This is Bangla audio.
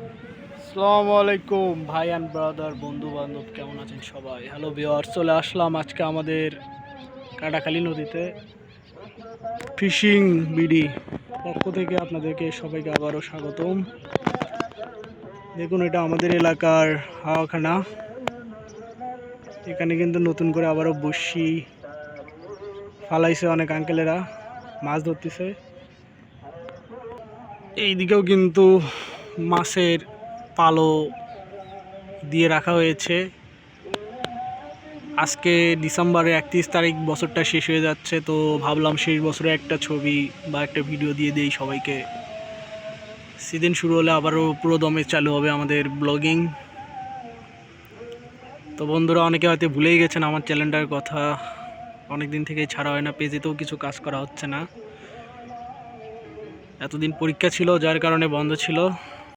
আসসালামু আলাইকুম, ভাই অ্যান্ড ব্রাদার বন্ধু বান্ধব কেমন আছেন সবাই? হ্যালো বিওয়ার চলে আসলাম আজকে আমাদের কাটাখালী নদীতে ফিশিং বিডি পক্ষ থেকে আপনাদেরকে সবাইকে আবারও স্বাগতম। দেখুন, এটা আমাদের এলাকার হাওয়াখানা। এখানে কিন্তু নতুন করে আবারও বসি ফালাইছে অনেক আঙ্কেলেরা মাছ ধরতেছে। এইদিকেও কিন্তু মাছের পালো দিয়ে রাখা হয়েছে। আজকে ডিসেম্বরের একত্রিশ তারিখ, বছরটা শেষ হয়ে যাচ্ছে, তো ভাবলাম শেষ বছরে একটা ছবি বা একটা ভিডিও দিয়ে দিই সবাইকে। সিজন শুরু হলে আবারও পুরো দমে চালু হবে আমাদের ব্লগিং। তো বন্ধুরা, অনেকে হয়তো ভুলেই গেছেন আমার চ্যানেলটার কথা। অনেক দিন থেকেই ছাড়া হয় না, পেজেতেও কিছু কাজ করা হচ্ছে না। এতদিন পরীক্ষা ছিল, যার কারণে বন্ধ ছিল।